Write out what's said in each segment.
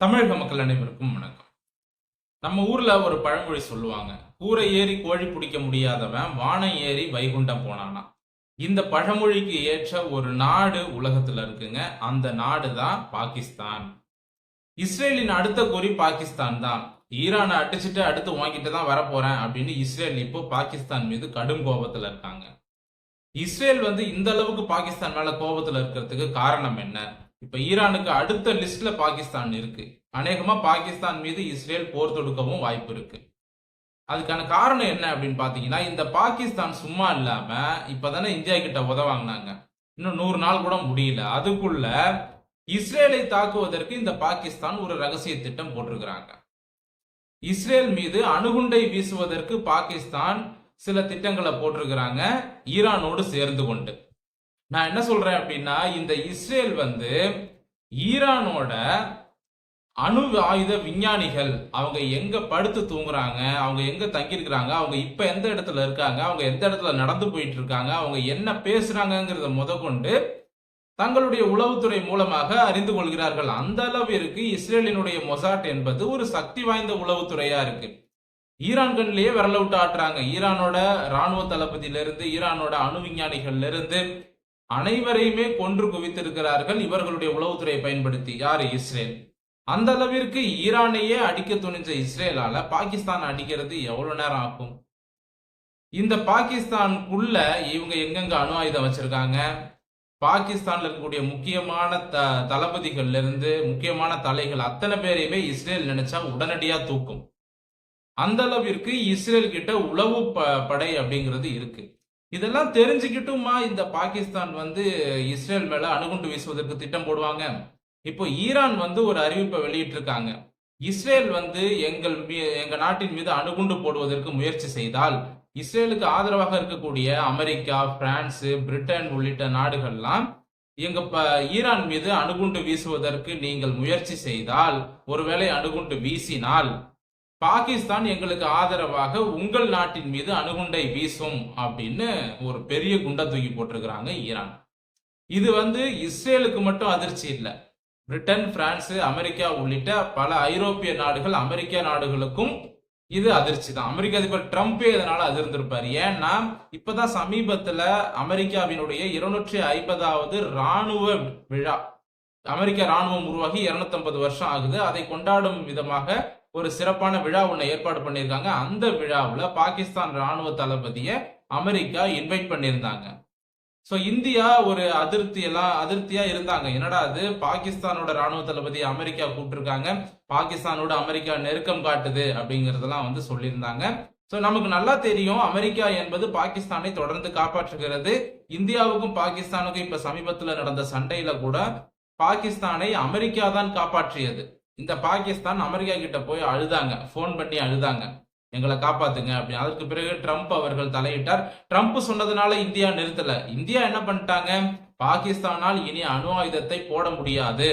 தமிழக மக்கள் அனைவருக்கும் வணக்கம். நம்ம ஊர்ல ஒரு பழமொழி சொல்லுவாங்க கூரை ஏறி கோழி பிடிக்க முடியாதவன் வானம் ஏறி வைகுண்டம் போனானா இந்த பழமொழிக்கு ஏற்ற ஒரு நாடு உலகத்துல இருக்குங்க அந்த நாடு தான் பாகிஸ்தான். இஸ்ரேலின் அடுத்த குறி பாகிஸ்தான் தான். ஈரானை அடிச்சுட்டு அடுத்து வாங்கிட்டு தான் வரப்போறேன் அப்படின்னு இஸ்ரேல் இப்போ பாகிஸ்தான் மீது கடும் கோபத்துல இருக்காங்க. இஸ்ரேல் வந்து இந்த அளவுக்கு பாகிஸ்தான் மேல கோபத்துல இருக்கிறதுக்கு காரணம் என்ன? இப்ப ஈரானுக்கு அடுத்த லிஸ்ட்ல பாகிஸ்தான் இருக்கு. அநேகமா பாகிஸ்தான் மீது இஸ்ரேல் போர் தொடுக்கவும் வாய்ப்பு இருக்கு. அதுக்கான காரணம் என்ன அப்படின்னு பாத்தீங்கன்னா இந்த பாகிஸ்தான் சும்மா இல்லாம இப்பதானே இந்தியா கிட்ட உதவாங்கினாங்க இன்னும் நூறு நாள் கூட முடியல. அதுக்குள்ள இஸ்ரேலை தாக்குவதற்கு இந்த பாகிஸ்தான் ஒரு ரகசிய திட்டம் போட்டிருக்கிறாங்க. இஸ்ரேல் மீது அணுகுண்டை வீசுவதற்கு பாகிஸ்தான் சில திட்டங்களை போட்டிருக்கிறாங்க ஈரானோடு சேர்ந்து கொண்டு. நான் என்ன சொல்றேன் அப்படின்னா இந்த இஸ்ரேல் வந்து ஈரானோட அணு ஆயுத விஞ்ஞானிகள் அவங்க எங்க படுத்து தூங்குறாங்க அவங்க எங்க தங்கியிருக்கிறாங்க அவங்க இப்ப எந்த இடத்துல இருக்காங்க அவங்க எந்த இடத்துல நடந்து போயிட்டு இருக்காங்க அவங்க என்ன பேசுறாங்கிறத முத கொண்டு தங்களுடைய உளவுத்துறை மூலமாக அறிந்து கொள்கிறார்கள். அந்த அளவிற்கு இஸ்ரேலினுடைய மொசாட் என்பது ஒரு சக்தி வாய்ந்த உளவுத்துறையா இருக்கு. ஈரான் கண்ணிலேயே விரல விட்டு ஆட்டுறாங்க. ஈரானோட ராணுவ தளபதியிலிருந்து ஈரானோட அணு விஞ்ஞானிகள்ல இருந்து அனைவரையுமே கொன்று குவித்திருக்கிறார்கள். இவர்களுடைய உளவுத்துறையை பயன்படுத்தி யாரு? இஸ்ரேல். அந்த அளவிற்கு ஈரானையே அடிக்க துணிஞ்ச இஸ்ரேலால பாகிஸ்தான் அடிக்கிறது எவ்வளவு நேரம் ஆகும்? இந்த பாகிஸ்தானுக்குள்ள இவங்க எங்கெங்க அணு ஆயுதம் வச்சிருக்காங்க? பாகிஸ்தான்ல இருக்கக்கூடிய முக்கியமான த தளபதிகள்ல இருந்து முக்கியமான தலைகள் அத்தனை பேரையுமே இஸ்ரேல் நினைச்சா உடனடியா தூக்கும். அந்த அளவிற்கு இஸ்ரேல் கிட்ட உளவு ப- படை அப்படிங்கிறது இருக்கு. இதெல்லாம் தெரிஞ்சுக்கிட்டுமா இந்த பாகிஸ்தான் வந்து இஸ்ரேல் மேல அணுகுண்டு வீசுவதற்கு திட்டம் போடுவாங்க? இப்போ ஈரான் வந்து ஒரு அறிவிப்பை வெளியிட்டிருக்காங்க. இஸ்ரேல் வந்து எங்கள் மீ- எங்க நாட்டின் மீது அணுகுண்டு போடுவதற்கு முயற்சி செய்தால் இஸ்ரேலுக்கு ஆதரவாக இருக்கக்கூடிய அமெரிக்கா பிரான்ஸ் பிரிட்டன் உள்ளிட்ட நாடுகள்லாம் எங்க ப- ஈரான் மீது அணுகுண்டு வீசுவதற்கு நீங்கள் முயற்சி செய்தால் ஒருவேளை அணுகுண்டு வீசினால் பாகிஸ்தான் எங்களுக்கு ஆதரவாக உங்கள் நாட்டின் மீது அணுகுண்டை வீசும் அப்படின்னு ஒரு பெரிய குண்டை தூக்கி போட்டிருக்கிறாங்க ஈரான். இது வந்து இஸ்ரேலுக்கு மட்டும் அதிர்ச்சி இல்லை. பிரிட்டன் பிரான்ஸ் அமெரிக்கா உள்ளிட்ட பல ஐரோப்பிய நாடுகள் அமெரிக்க நாடுகளுக்கும் இது அதிர்ச்சி தான். அமெரிக்க அதிபர் ட்ரம்ப்பே இதனால அதிர்ந்திருப்பார். ஏன்னா இப்பதான் சமீபத்துல அமெரிக்காவினுடைய இருநூற்றி ஐம்பதாவது ராணுவ விழா. அமெரிக்க ராணுவம் உருவாகி 250 வருஷம் ஆகுது. அதை கொண்டாடும் விதமாக ஒரு சிறப்பான விழா ஒன்று ஏற்பாடு பண்ணியிருக்காங்க. அந்த விழாவில் பாகிஸ்தான் ராணுவ தளபதியை அமெரிக்கா இன்வைட் பண்ணியிருந்தாங்க. ஸோ இந்தியா ஒரு அதிருப்தி எல்லாம் அதிருப்தியா இருந்தாங்க. என்னடா அது? பாகிஸ்தானோட ராணுவ தளபதி அமெரிக்கா கூப்பிட்டுருக்காங்க. பாகிஸ்தானோட அமெரிக்கா நெருக்கம் காட்டுது அப்படிங்கறதெல்லாம் வந்து சொல்லியிருந்தாங்க. ஸோ நமக்கு நல்லா தெரியும். அமெரிக்கா என்பது பாகிஸ்தானை தொடர்ந்து காப்பாற்றுகிறது. இந்தியாவுக்கும் பாகிஸ்தானுக்கும் இப்ப சமீபத்தில் நடந்த சண்டையில கூட பாகிஸ்தானை அமெரிக்கா தான் காப்பாற்றியது. இந்த பாகிஸ்தான் அமெரிக்கா கிட்ட போய் அழுதாங்க. ஃபோன் பண்ணி அழுதாங்க. எங்களை காப்பாத்துங்க அப்படி அதற்கு பிறகு ட்ரம்ப் அவர்கள் தலையிட்டார். ட்ரம்ப் சொன்னதுனால இந்தியா நிறுத்தல. இந்தியா என்ன பண்ணிட்டாங்க? பாகிஸ்தானால் இனி அணு ஆயுதத்தை போட முடியாது.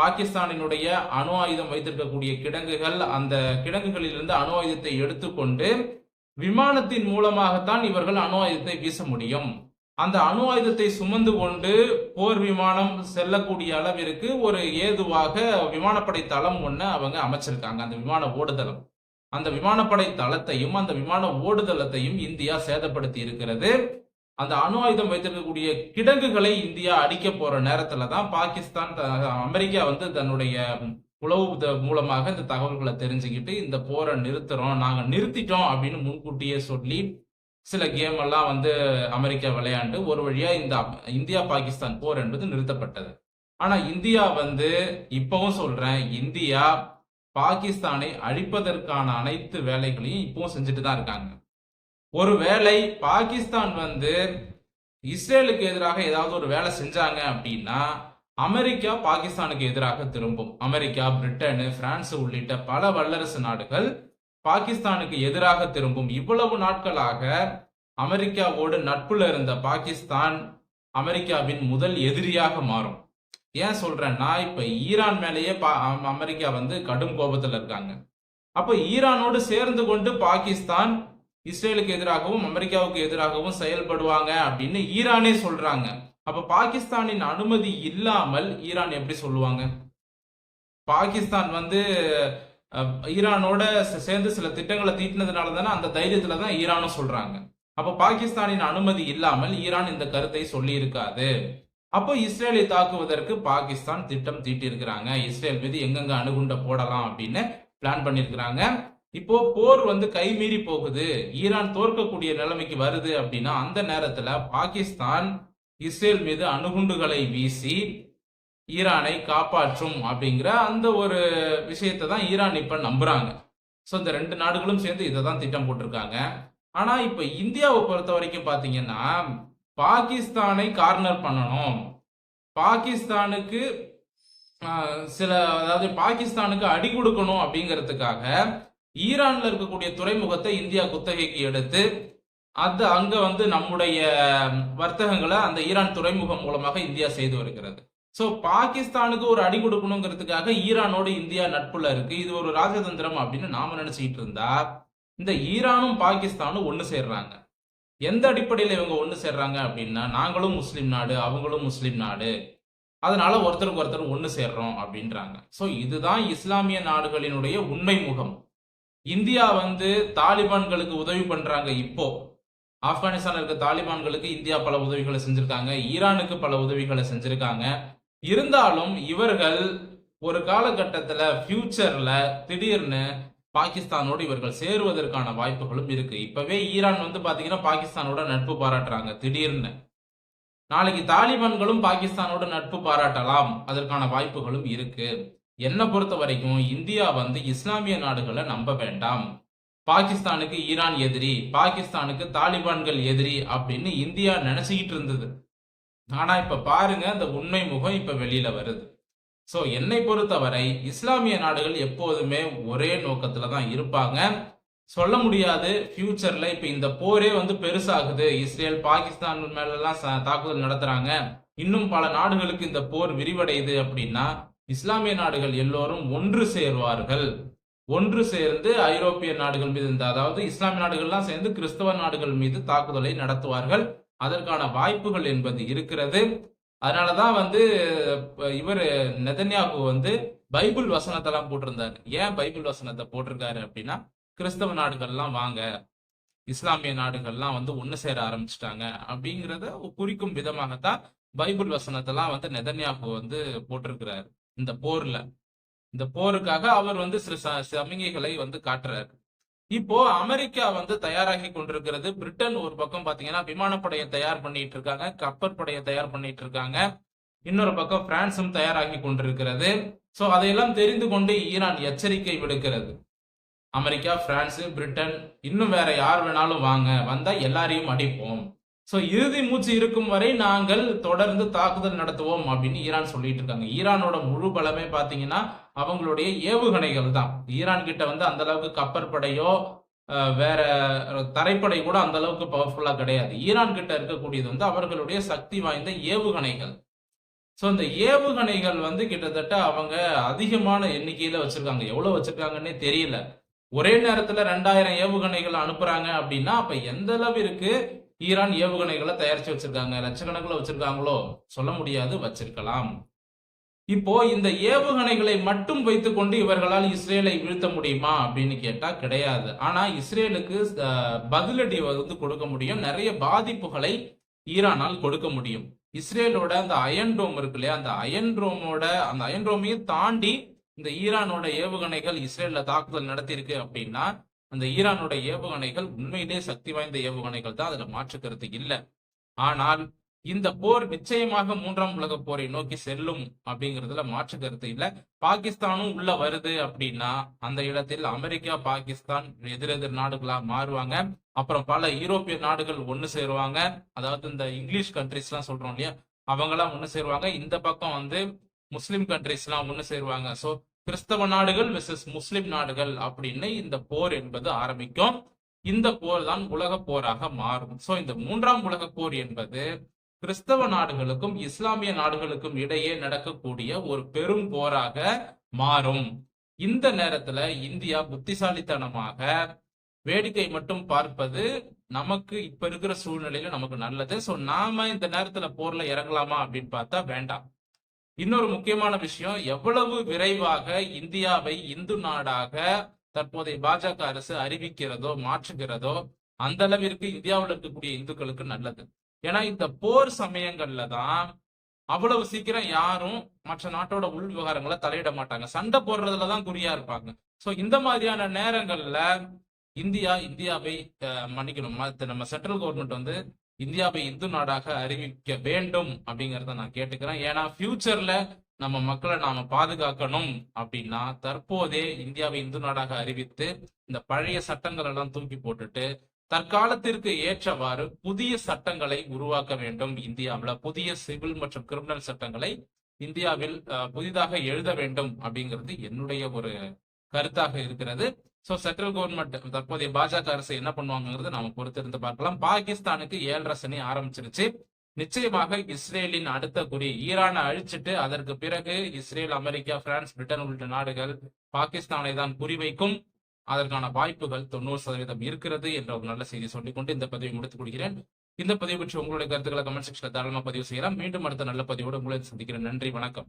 பாகிஸ்தானினுடைய அணு ஆயுதம் வைத்திருக்கக்கூடிய கிடங்குகள் அந்த கிடங்குகளிலிருந்து அணு ஆயுதத்தை எடுத்துக்கொண்டு விமானத்தின் மூலமாகத்தான் இவர்கள் அணு ஆயுதத்தை வீச முடியும். அந்த அணு ஆயுதத்தை சுமந்து கொண்டு போர் விமானம் செல்லக்கூடிய அளவிற்கு ஒரு ஏதுவாக விமானப்படை தளம் ஒன்று அவங்க அமைச்சிருக்காங்க. அந்த விமான ஓடுதளம். அந்த விமானப்படை தளத்தையும் அந்த விமான ஓடுதளத்தையும் இந்தியா சேதப்படுத்தி இருக்கிறது. அந்த அணு ஆயுதம் வைத்திருக்கக்கூடிய கிடங்குகளை இந்தியா அடிக்க போற நேரத்துல தான் பாகிஸ்தான் அமெரிக்கா வந்து தன்னுடைய உளவு மூலமாக இந்த தகவல்களை தெரிஞ்சுக்கிட்டு இந்த போரை நிறுத்துறோம் நாங்க நிறுத்திட்டோம் அப்படின்னு முன்கூட்டியே சொல்லி சில கேம் எல்லாம் வந்து அமெரிக்கா விளையாண்டு ஒரு வழியா இந்த இந்தியா பாகிஸ்தான் போர் என்பது நிறுத்தப்பட்டது. ஆனா இந்தியா வந்து இப்பவும் சொல்றேன் இந்தியா பாகிஸ்தானை அழிப்பதற்கான அனைத்து வேலைகளையும் இப்பவும் செஞ்சுட்டு தான் இருக்காங்க. ஒருவேளை பாகிஸ்தான் வந்து இஸ்ரேலுக்கு எதிராக ஏதாவது ஒரு வேலை செஞ்சாங்க அப்படின்னா அமெரிக்கா பாகிஸ்தானுக்கு எதிராக திரும்பும். அமெரிக்கா பிரிட்டனு பிரான்ஸ் உள்ளிட்ட பல வல்லரசு நாடுகள் பாகிஸ்தானுக்கு எதிராக திரும்பும். இவ்வளவு நாட்களாக அமெரிக்காவோடு நட்புல இருந்த பாகிஸ்தான் அமெரிக்காவின் முதல் எதிரியாக மாறும். ஏன் சொல்றேன்னா இப்ப ஈரான் மேலேயே பா- அம்- அமெரிக்கா வந்து கடும் கோபத்துல இருக்காங்க. அப்ப ஈரானோடு சேர்ந்து கொண்டு பாகிஸ்தான் இஸ்ரேலுக்கு எதிராகவும் அமெரிக்காவுக்கு எதிராகவும் செயல்படுவாங்க அப்படின்னு ஈரானே சொல்றாங்க. அப்ப பாகிஸ்தானின் அனுமதி இல்லாமல் ஈரான் எப்படி சொல்லுவாங்க? பாகிஸ்தான் வந்து ஈரானோட சே- சேர்ந்து சில திட்டங்களை தீட்டினதுனால தானே அந்த தைரியத்துல தான் ஈரானும் சொல்றாங்க. அப்ப பாகிஸ்தானின் அனுமதி இல்லாமல் ஈரான் இந்த கருத்தை சொல்லி இருக்காது அப்போ இஸ்ரேலை தாக்குவதற்கு பாகிஸ்தான் திட்டம் தீட்டியிருக்கிறாங்க. இஸ்ரேல் மீது எங்கெங்க அணுகுண்ட போடலாம் அப்படின்னு பிளான் பண்ணியிருக்கிறாங்க. இப்போ போர் வந்து கைமீறி போகுது. ஈரான் தோற்கக்கூடிய நிலைமைக்கு வருது அப்படின்னா அந்த நேரத்துல பாகிஸ்தான் இஸ்ரேல் மீது அணுகுண்டுகளை வீசி ஈரானை காப்பாற்றும் அப்படிங்கிற அந்த ஒரு விஷயத்தை தான் ஈரான் இப்ப நம்புறாங்க. ஸோ இந்த ரெண்டு நாடுகளும் சேர்ந்து இதை தான் திட்டம் போட்டிருக்காங்க. ஆனா இப்ப இந்தியாவை பொறுத்த வரைக்கும் பாத்தீங்கன்னா பாகிஸ்தானை கார்னர் பண்ணணும். பாகிஸ்தானுக்கு சில அதாவது பாகிஸ்தானுக்கு அடி கொடுக்கணும் அப்படிங்கிறதுக்காக ஈரான்ல இருக்கக்கூடிய துறைமுகத்தை இந்தியா குத்தகைக்கு எடுத்து அது அங்க வந்து நம்முடைய வர்த்தகங்களை அந்த ஈரான் துறைமுகம் மூலமாக இந்தியா செய்து வருகிறது. சோ பாகிஸ்தானுக்கு ஒரு அடி கொடுக்கணுங்கிறதுக்காக ஈரானோடு இந்தியா நட்புல இருக்கு. இது ஒரு ராஜதந்திரம் அப்படின்னு நாம நினைச்சுக்கிட்டு இருந்தா இந்த ஈரானும் பாகிஸ்தானும் ஒன்று சேர்றாங்க. எந்த அடிப்படையில் இவங்க ஒன்று சேர்றாங்க அப்படின்னா நாங்களும் முஸ்லீம் நாடு அவங்களும் முஸ்லீம் நாடு. அதனால ஒருத்தருக்கு ஒருத்தர் ஒன்று சேர்றோம் அப்படின்றாங்க. ஸோ இதுதான் இஸ்லாமிய நாடுகளினுடைய உண்மை முகம். இந்தியா வந்து தாலிபான்களுக்கு உதவி பண்றாங்க இப்போ. ஆப்கானிஸ்தான்ல இருக்க தாலிபான்களுக்கு இந்தியா பல உதவிகளை செஞ்சிருக்காங்க. ஈரானுக்கு பல உதவிகளை செஞ்சிருக்காங்க. இருந்தாலும் இவர்கள் ஒரு காலகட்டத்தில் ஃபியூச்சரில் திடீர்னு பாகிஸ்தானோடு இவர்கள் சேருவதற்கான வாய்ப்புகளும் இருக்கு. இப்பவே ஈரான் வந்து பாத்தீங்கன்னா பாகிஸ்தானோட நட்பு பாராட்டுறாங்க. திடீர்னு. நாளைக்கு தாலிபான்களும் பாகிஸ்தானோட நட்பு பாராட்டலாம். அதற்கான வாய்ப்புகளும் இருக்கு. என்னை பொறுத்த வரைக்கும் இந்தியா வந்து இஸ்லாமிய நாடுகளை நம்ப வேண்டாம். பாகிஸ்தானுக்கு ஈரான் எதிரி பாகிஸ்தானுக்கு தாலிபான்கள் எதிரி அப்படின்னு இந்தியா நினைச்சுக்கிட்டு இருந்தது. ஆனா இப்ப பாருங்க அந்த உண்மை முகம் இப்ப வெளியில வருது. ஸோ என்னை பொறுத்தவரை இஸ்லாமிய நாடுகள் எப்போதுமே ஒரே நோக்கத்தில் தான் இருப்பாங்க. சொல்ல முடியாது ஃபியூச்சரில் இப்போ இந்த போரே வந்து பெருசாகுது. இஸ்ரேல் பாகிஸ்தான் மேலெல்லாம் ச- தாக்குதல் நடத்துகிறாங்க இன்னும் பல நாடுகளுக்கு இந்த போர் விரிவடையுது அப்படின்னா இஸ்லாமிய நாடுகள் எல்லோரும் ஒன்று சேர்வார்கள். ஒன்று சேர்ந்து ஐரோப்பிய நாடுகள் மீது இந்த அதாவது இஸ்லாமிய நாடுகள்லாம் சேர்ந்து கிறிஸ்தவ நாடுகள் மீது தாக்குதலை நடத்துவார்கள். அதற்கான வாய்ப்புகள் என்பது இருக்கிறது. அதனாலதான் வந்து இவர் நெதன்யாகு வந்து பைபிள் வசனத்தெல்லாம் போட்டிருந்தாரு. ஏன் பைபிள் வசனத்தை போட்டிருக்காரு அப்படின்னா கிறிஸ்தவ நாடுகள்லாம் வாங்க இஸ்லாமிய நாடுகள்லாம் வந்து ஒன்று சேர ஆரம்பிச்சிட்டாங்க அப்படிங்கிறத குறிக்கும் விதமாகத்தான் பைபிள் வசனத்தெல்லாம் வந்து நெதன்யாகு வந்து போட்டிருக்கிறாரு. இந்த போர்ல. இந்த போருக்காக அவர் வந்து சில ச- சமிகைகளை வந்து காட்டுறாரு. இப்போ அமெரிக்கா வந்து தயாராகி கொண்டிருக்கிறது. பிரிட்டன் ஒரு பக்கம் பாத்தீங்கன்னா விமானப்படையை தயார் பண்ணிட்டு இருக்காங்க கப்பற்படையை தயார் பண்ணிட்டு இருக்காங்க. இன்னொரு பக்கம் பிரான்ஸும் தயாராகி கொண்டிருக்கிறது. சோ அதையெல்லாம் தெரிந்து கொண்டு ஈரான் எச்சரிக்கை விடுக்கிறது. அமெரிக்கா பிரான்ஸ் பிரிட்டன் இன்னும் வேற யார் வேணாலும் வாங்க வந்தா எல்லாரையும் அடிப்போம். ஸோ இறுதி மூச்சு இருக்கும் வரை நாங்கள் தொடர்ந்து தாக்குதல் நடத்துவோம் அப்படின்னு ஈரான் சொல்லிட்டு இருக்காங்க. ஈரானோட முழு பலமே பார்த்தீங்கன்னா அவங்களுடைய ஏவுகணைகள் தான். ஈரான் கிட்ட வந்து அந்த அளவுக்கு கப்பற்படையோ வேற தரைப்படை கூட அந்த அளவுக்கு பவர்ஃபுல்லா கிடையாது. ஈரான் கிட்ட இருக்கக்கூடியது வந்து அவர்களுடைய சக்தி வாய்ந்த ஏவுகணைகள். ஸோ இந்த ஏவுகணைகள் வந்து கிட்டத்தட்ட அவங்க அதிகமான எண்ணிக்கையில வச்சிருக்காங்க. எவ்வளவு வச்சிருக்காங்கன்னே தெரியல. ஒரே நேரத்துல ரெண்டாயிரம் ஏவுகணைகள் அனுப்புறாங்க அப்படின்னா அப்ப எந்த அளவிற்கு ஈரான் ஏவுகணைகளை தயாரிச்சு வச்சிருக்காங்க லட்சக்கணக்கில் வச்சிருக்காங்களோ? சொல்ல முடியாது வச்சிருக்கலாம். இப்போ இந்த ஏவுகணைகளை மட்டும் வைத்துக்கொண்டு இவர்களால் இஸ்ரேலை வீழ்த்த முடியுமா அப்படின்னு கேட்டா கிடையாது. ஆனா இஸ்ரேலுக்கு பதிலடி வந்து கொடுக்க முடியும். நிறைய பாதிப்புகளை ஈரானால் கொடுக்க முடியும். இஸ்ரேலோட அந்த அயன் ரோம் இருக்கு இல்லையா அந்த அயன் ரோமோட அந்த அயன் ரோமையும் தாண்டி இந்த ஈரானோட ஏவுகணைகள் இஸ்ரேல்ல தாக்குதல் நடத்தியிருக்கு அப்படின்னா அந்த ஈரானோட ஏவுகணைகள் உண்மையிலே சக்தி வாய்ந்த ஏவுகணைகள் தான் அதுல மாற்று கருத்து இல்லை. ஆனால் இந்த போர் நிச்சயமாக மூன்றாம் உலக போரை நோக்கி செல்லும் அப்படிங்கிறதுல மாற்று கருத்து இல்ல. பாகிஸ்தானும் உள்ள வருது அப்படின்னா அந்த இடத்தில் அமெரிக்கா பாகிஸ்தான் எதிரெதிர் நாடுகளா மாறுவாங்க. அப்புறம் பல யூரோப்பிய நாடுகள் ஒண்ணு சேருவாங்க. அதாவது இந்த இங்கிலீஷ் கண்ட்ரிஸ் எல்லாம் சொல்றோம் இல்லையா? அவங்களாம் ஒண்ணு சேருவாங்க. இந்த பக்கம் வந்து முஸ்லீம் கண்ட்ரிஸ் எல்லாம் ஒண்ணு சேருவாங்க. சோ கிறிஸ்தவ நாடுகள் விசஸ் முஸ்லிம் நாடுகள் அப்படின்னு இந்த போர் என்பது ஆரம்பிக்கும். இந்த போர் தான் உலக போராக மாறும். சோ இந்த மூன்றாம் உலக போர் என்பது கிறிஸ்தவ நாடுகளுக்கும் இஸ்லாமிய நாடுகளுக்கும் இடையே நடக்கக்கூடிய ஒரு பெரும் போராக மாறும். இந்த நேரத்துல இந்தியா புத்திசாலித்தனமாக வேடிக்கை மட்டும் பார்ப்பது நமக்கு இப்ப இருக்கிற சூழ்நிலையில நமக்கு நல்லது. சோ நாம இந்த நேரத்துல போர்ல இறங்கலாமா அப்படின்னு பார்த்தா வேண்டாம். இன்னொரு முக்கியமான விஷயம் எவ்வளவு விரைவாக இந்தியாவை இந்து நாடாக தற்போதைய பாஜக அரசு அறிவிக்கிறதோ மாற்றுகிறதோ அந்த அளவிற்கு இந்தியாவில் இருக்கக்கூடிய இந்துக்களுக்கு நல்லது. ஏன்னா இந்த போர் சமயங்கள்ல தான் அவ்வளவு சீக்கிரம் யாரும் மற்ற நாட்டோட உள் விவகாரங்களை தலையிட மாட்டாங்க. சண்டை போடுறதுல தான் குறியா இருப்பாங்க. சோ இந்த மாதிரியான நேரங்கள்ல இந்தியா இந்தியாவை அஹ், மன்னிக்கணும். மத்த நம்ம சென்ட்ரல் கவர்மெண்ட் வந்து இந்தியாவை இந்து நாடாக அறிவிக்க வேண்டும் அப்படிங்கறத நான் கேட்டுக்கிறேன். ஏன்னா ஃபியூச்சர்ல நம்ம மக்களை நாம பாதுகாக்கணும் அப்படின்னா தற்போதே இந்தியாவை இந்து நாடாக அறிவித்து இந்த பழைய சட்டங்கள் எல்லாம் தூக்கி போட்டுட்டு தற்காலத்திற்கு ஏற்றவாறு புதிய சட்டங்களை உருவாக்க வேண்டும் இந்தியாவுல. புதிய சிவில் மற்றும் கிரிமினல் சட்டங்களை இந்தியாவில் புதிதாக எழுத வேண்டும் அப்படிங்கிறது என்னுடைய ஒரு கருத்தாக இருக்கிறது. சோ சென்ட்ரல் கவர்மெண்ட் தற்போதைய பாஜக அரசு என்ன பண்ணுவாங்கிறது நாம பொறுத்திருந்து பார்க்கலாம். பாகிஸ்தானுக்கு ஏழரை சனி ஆரம்பிச்சிருச்சு. நிச்சயமாக இஸ்ரேலின் அடுத்த குறி ஈரானை அழிச்சிட்டு அதற்கு பிறகு இஸ்ரேல் அமெரிக்கா பிரான்ஸ் பிரிட்டன் உள்ளிட்ட நாடுகள் பாகிஸ்தானை தான் குறிவைக்கும் அதற்கான வாய்ப்புகள் தொண்ணூறு சதவீதம் இருக்கிறது என்ற ஒரு நல்ல செய்தி சொல்லிக்கொண்டு இந்த பதிவை முடித்துக் கொள்கிறேன். இந்த பதிவு பற்றி உங்களுடைய கருத்துக்களை கமெண்ட் செக்ஷன்ல தாராளமாக பதிவு செய்யலாம். மீண்டும் அடுத்த நல்ல பதிவோடு உங்களை சந்திக்கிறேன். நன்றி. வணக்கம்.